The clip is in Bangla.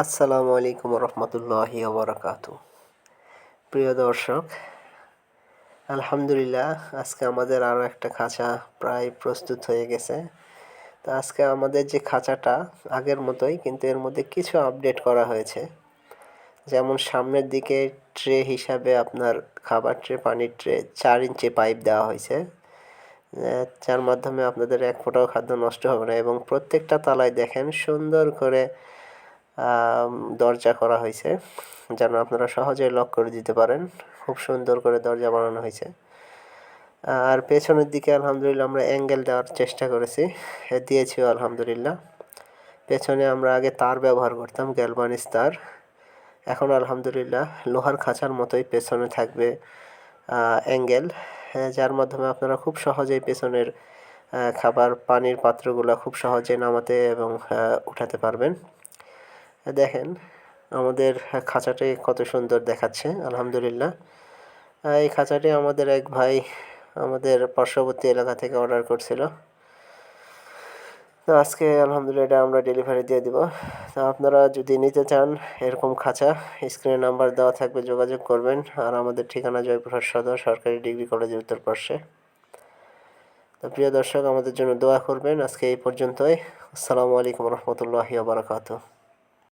আসসালামু আলাইকুম রহমতুল্লাহি ওবরাকাত প্রিয় দর্শক, আলহামদুলিল্লাহ, আজকে আমাদের আরও একটা খাঁচা প্রায় প্রস্তুত হয়ে গেছে। তো আজকে আমাদের যে খাঁচাটা আগের মতোই, কিন্তু এর মধ্যে কিছু আপডেট করা হয়েছে। যেমন সামনের দিকে ট্রে হিসাবে আপনার খাবার ট্রে, পানির ট্রে চার ইঞ্চি পাইপ দেওয়া হয়েছে। যার মাধ্যমে আপনাদের এক ফোঁটাও খাদ্য নষ্ট হবে না এবং প্রত্যেকটা তালায় দেখেন সুন্দর করে দরজা করা হয়েছে, যেন আপনারা সহজে লক করে দিতে পারেন। খুব সুন্দর করে দরজা বানানো হয়েছে। আর পেছনের দিকে আলহামদুলিল্লাহ আমরা অ্যাঙ্গেল দেওয়ার চেষ্টা করেছি। দিয়েছিও আলহামদুলিল্লাহ। পেছনে আমরা আগে তার ব্যবহার করতাম গ্যালবানিস তার এখন আলহামদুলিল্লাহ লোহার খাঁচার মতোই পেছনে থাকবে অ্যাঙ্গেল যার মাধ্যমে আপনারা খুব সহজেই পেছনের খাবার পানির পাত্রগুলো খুব সহজে নামাতে এবং উঠাতে পারবেন। দেখেন, আমাদের খাঁচাটি কত সুন্দর দেখাচ্ছে, আলহামদুলিল্লাহ। এই খাঁচাটি আমাদের এক ভাই আমাদের পার্শ্ববর্তী এলাকা থেকে অর্ডার করছিল। তো আজকে আলহামদুলিল্লাহ এটা আমরা ডেলিভারি দিয়ে দিব। তো আপনারা যদি নিতে চান এরকম খাঁচা স্ক্রিনে নাম্বার দেওয়া থাকবে, যোগাযোগ করবেন। আর আমাদের ঠিকানা জয়পুরহাট সদর, সরকারি ডিগ্রি কলেজের উত্তর পার্শ্বে। তো প্রিয় দর্শক, আমাদের জন্য দোয়া করবেন। আজকে এই পর্যন্তই। আসসালামু আলাইকুম রহমতুল্লাহি বারাকাতু